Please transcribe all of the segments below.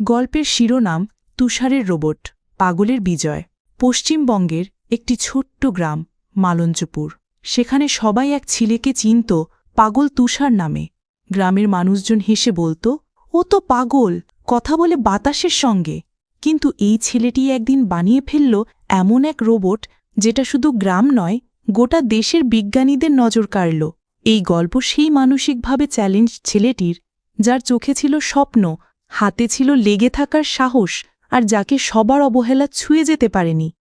গল্পের শিরোনাম তুষারের রোবট, পাগলের বিজয়। পশ্চিমবঙ্গের একটি ছোট্ট গ্রাম মালঞ্চপুর সেখানে সবাই এক ছেলেকে চিনত পাগল তুষার নামে। গ্রামের মানুষজন হেসে বলত, ও তো পাগল, কথা বলে বাতাসের সঙ্গে। কিন্তু এই ছেলেটি একদিন বানিয়ে ফেলল এমন এক রোবট যেটা শুধু গ্রাম নয়, গোটা দেশের বিজ্ঞানীদের নজর কাড়ল। এই গল্প সেই মানসিকভাবে চ্যালেঞ্জ ছেলেটির, যার চোখে ছিল স্বপ্ন হাতে ছিল লেগে থাকার সাহস আর যাকে সবার অবহেলা ছুঁয়ে যেতে পারেনি।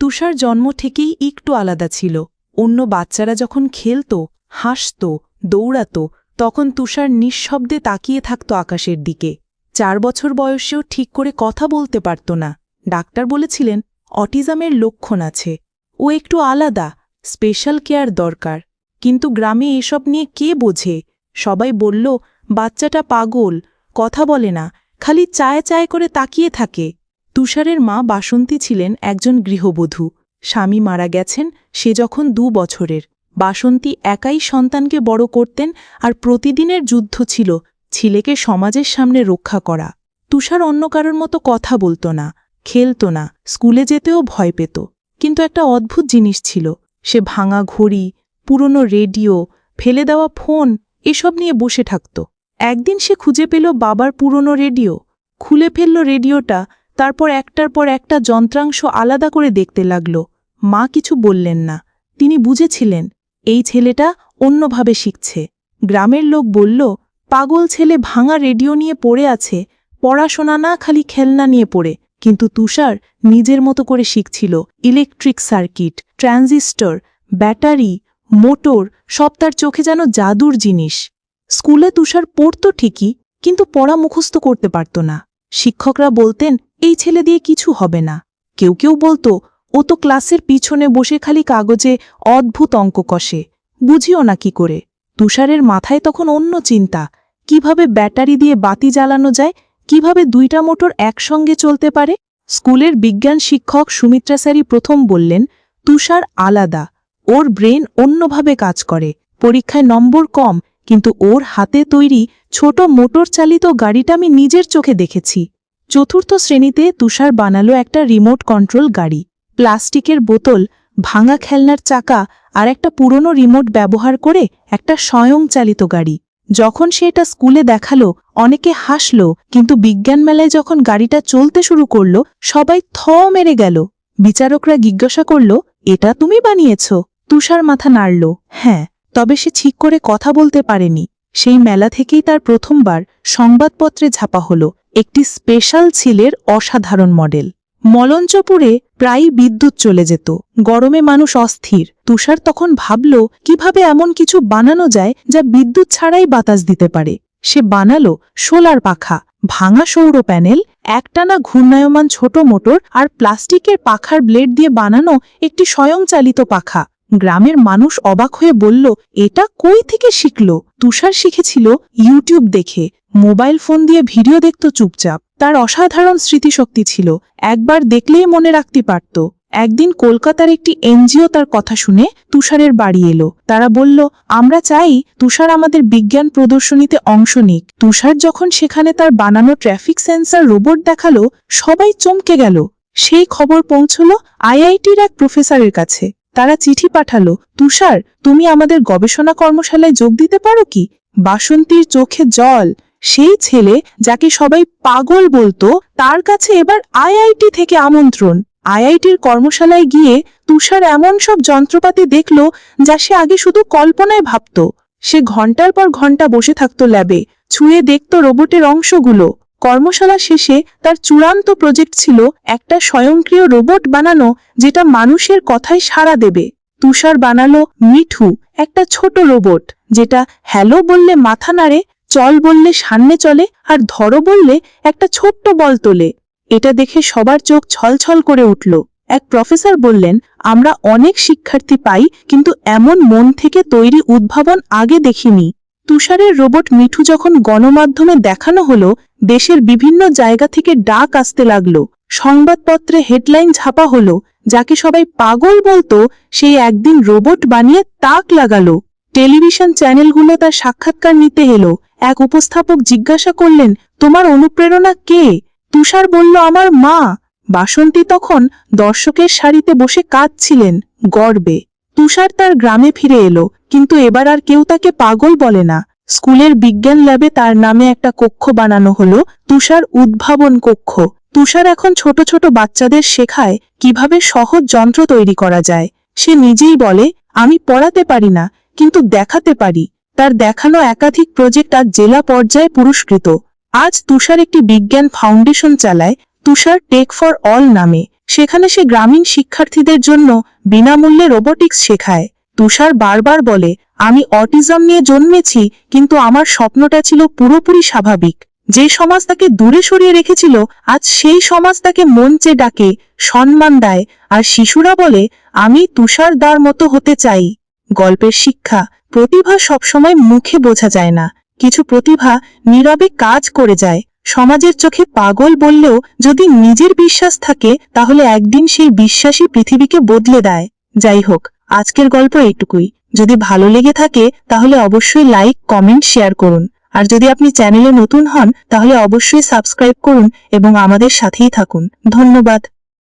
তুষার জন্ম থেকেই একটু আলাদা ছিল। অন্য বাচ্চারা যখন খেলত, হাসত, দৌড়াত, তখন তুষার নিঃশব্দে তাকিয়ে থাকত আকাশের দিকে। চার বছর বয়সেও ঠিক করে কথা বলতে পারত না। ডাক্তার বলেছিলেন, অটিজমের লক্ষণ আছে। ও একটু আলাদা, স্পেশাল কেয়ার দরকার। কিন্তু গ্রামে এসব নিয়ে কে বোঝে? সবাই বলল, বাচ্চাটা পাগল, কথা বলে না খালি চায় চায় করে তাকিয়ে থাকে। তুষারের মা বাসন্তী ছিলেন একজন গৃহবধূ। স্বামী মারা গেছেন সে যখন দু বছরের। বাসন্তী একাই সন্তানকে বড় করতেন আর প্রতিদিনের যুদ্ধ ছিল ছেলেকে সমাজের সামনে রক্ষা করা। তুষার অন্য কারোর মতো কথা বলতো না, খেলত না, স্কুলে যেতেও ভয় পেত। কিন্তু একটা অদ্ভুত জিনিস ছিল, সে ভাঙা ঘড়ি, পুরনো রেডিও, ফেলে দেওয়া ফোন, এসব নিয়ে বসে থাকত। একদিন সে খুঁজে পেল বাবার পুরনো রেডিও। খুলে ফেলল রেডিওটা, তারপর একটার পর একটা যন্ত্রাংশ আলাদা করে দেখতে লাগল। মা কিছু বললেন না। তিনি বুঝেছিলেন, এই ছেলেটা অন্যভাবে শিখছে। গ্রামের লোক বলল, পাগল ছেলে ভাঙা রেডিও নিয়ে পড়ে আছে, পড়াশোনা না, খালি খেলনা নিয়ে পড়ে। কিন্তু তুষার নিজের মতো করে শিখছিল, electric circuit, transistor, battery, motor, সব তার চোখে যেন জাদুর জিনিস। স্কুলে তুষার পড়ত ঠিকই, কিন্তু পড়া মুখস্থ করতে পারত না। শিক্ষকরা বলতেন, এই ছেলে দিয়ে কিছু হবে না। কেউ কেউ বলতো, ও তো ক্লাসের পিছনে বসে খালি কাগজে অদ্ভুত অঙ্ক কষে। বুঝিও না কি করে? তুষারের মাথায় তখন অন্য চিন্তা, কীভাবে ব্যাটারি দিয়ে বাতি জ্বালানো যায়, কীভাবে দুইটা মোটর একসঙ্গে চলতে পারে? স্কুলের বিজ্ঞান শিক্ষক সুমিত্রা স্যারি প্রথম বললেন, তুষার আলাদা, ওর ব্রেন অন্যভাবে কাজ করে, পরীক্ষায় নম্বর কম কিন্তু ওর হাতে তৈরি ছোট মোটর চালিত গাড়িটা আমি নিজের চোখে দেখেছি। চতুর্থ শ্রেণীতে তুষার বানালো একটা রিমোট কন্ট্রোল গাড়ি। প্লাস্টিকের বোতল, ভাঙা খেলনার চাকা আর একটা পুরনো রিমোট ব্যবহার করে একটা স্বয়ংচালিত গাড়ি। যখন সে এটা স্কুলে দেখাল, অনেকে হাসল, কিন্তু বিজ্ঞান মেলায় যখন গাড়িটা চলতে শুরু করল, সবাই থ মেরে গেল। বিচারকরা জিজ্ঞাসা করল, এটা তুমি বানিয়েছ? তুষার মাথা নাড়ল হ্যাঁ। তবে সে ঠিক করে কথা বলতে পারেনি। সেই মেলা থেকেই তার প্রথমবার সংবাদপত্রে ছাপা হল একটি স্পেশাল ছেলের অসাধারণ মডেল। মলঞ্চপুরে প্রায়ই বিদ্যুৎ চলে যেত। গরমে মানুষ অস্থির। তুষার তখন ভাবল, কীভাবে এমন কিছু বানানো যায় যা বিদ্যুৎ ছাড়াই বাতাস দিতে পারে? সে বানালো সোলার পাখা, ভাঙা সৌর প্যানেল, একটানা ঘূর্ণায়মান ছোট মোটর আর প্লাস্টিকের পাখার ব্লেড দিয়ে বানানো একটি স্বয়ংচালিত পাখা। গ্রামের মানুষ অবাক হয়ে বলল, এটা কই থেকে শিখল? তুষার শিখেছিল ইউটিউব দেখে। মোবাইল ফোন দিয়ে ভিডিও দেখত চুপচাপ। তার অসাধারণ স্মৃতিশক্তি ছিল। একবার দেখলেই মনে রাখতে পারত। একদিন কলকাতার একটি এনজিও তার কথা শুনে তুষারের বাড়ি এলো। তারা বলল, আমরা চাই তুষার আমাদের বিজ্ঞান প্রদর্শনীতে অংশ নিক। তুষার যখন সেখানে তার বানানো ট্রাফিক সেন্সার রোবট দেখাল, সবাই চমকে গেল। সেই খবর পৌঁছল আইআইটির এক প্রফেসরের কাছে। তারা চিঠি পাঠালো, তুষার, তুমি আমাদের গবেষণা কর্মশালায় যোগ দিতে পারো কি? বাসন্তীর চোখে জল। সেই ছেলে যাকে সবাই পাগল বলতো, তার কাছে এবার আইআইটি থেকে আমন্ত্রণ। আইআইটির কর্মশালায় গিয়ে তুষার এমন সব যন্ত্রপাতি দেখল যা সে আগে শুধু কল্পনায় ভাবত। সে ঘণ্টার পর ঘণ্টা বসে থাকত ল্যাবে, ছুঁয়ে দেখত রোবটের অংশগুলো। কর্মশালা শেষে তার চূড়ান্ত প্রজেক্ট ছিল একটা স্বয়ংক্রিয় রোবট বানানো যেটা মানুষের কথায় সাড়া দেবে। তুষার বানালো মিঠু, একটা ছোট রোবট, যেটা হ্যালো বললে মাথা নাড়ে, চল বললে সামনে চলে, আর ধরো বললে একটা ছোট্ট বল তোলে। এটা দেখে সবার চোখ ছলছল করে উঠল। এক প্রফেসর বললেন, আমরা অনেক শিক্ষার্থী পাই, কিন্তু এমন মন থেকে তৈরি উদ্ভাবন আগে দেখিনি। তুষারের রোবট মিঠু যখন গণমাধ্যমে দেখানো হলো, দেশের বিভিন্ন জায়গা থেকে ডাক আসতে লাগল। সংবাদপত্রে হেডলাইন ছাপা হলো, যাকে সবাই পাগল বলতো সেই একদিন রোবট বানিয়ে তাক লাগালো। টেলিভিশন চ্যানেলগুলো তার সাক্ষাৎকার নিতে এলো। এক উপস্থাপক জিজ্ঞাসা করলেন, তোমার অনুপ্রেরণা কে? তুষার বলল, আমার মা। বাসন্তী তখন দর্শকের সারিতে বসে কাঁদছিলেন, গর্বে। তুষার তার গ্রামে ফিরে এলো, কিন্তু এবার আর কেউ তাকে পাগল বলে না। স্কুলের বিজ্ঞান ল্যাবে তার নামে একটা কক্ষ বানানো হলো, তুষার উদ্ভাবন কক্ষ। তুষার এখন ছোট ছোট বাচ্চাদের শেখায় কীভাবে সহজ যন্ত্র তৈরি করা যায়। সে নিজেই বলে, আমি পড়াতে পারি না, কিন্তু দেখাতে পারি। তার দেখানো একাধিক প্রজেক্ট আজ জেলা পর্যায়ে পুরস্কৃত। আজ তুষার একটি বিজ্ঞান ফাউন্ডেশন চালায়, তুষার টেক ফর অল নামে। সেখানে সে গ্রামীণ শিক্ষার্থীদের জন্য বিনামূল্যে রোবোটিক্স শেখায়। তুষার বারবার বলে, আমি অটিজম নিয়ে জন্মেছি, কিন্তু আমার স্বপ্নটা ছিল পুরোপুরি স্বাভাবিক। যে সমাজ তাকে দূরে সরিয়ে রেখেছিল, আজ সেই সমাজ তাকে মঞ্চে ডাকে, সম্মান দেয়, আর শিশুরা বলে, আমি তুষার দার মতো হতে চাই। গল্পের শিক্ষা, প্রতিভা সবসময় মুখে বোঝা যায় না। কিছু প্রতিভা নীরবে কাজ করে যায়। সমাজের চোখে পাগল বললেও যদি নিজের বিশ্বাস থাকে, তাহলে একদিন সেই বিশ্বাসী পৃথিবীকে বদলে দেয়। যাই হোক, আজকের গল্প এইটুকুই। যদি ভালো লেগে থাকে, তাহলে অবশ্যই লাইক, কমেন্ট, শেয়ার করুন। আর যদি আপনি চ্যানেলে নতুন হন, তাহলে অবশ্যই সাবস্ক্রাইব করুন এবং আমাদের সাথেই থাকুন। ধন্যবাদ।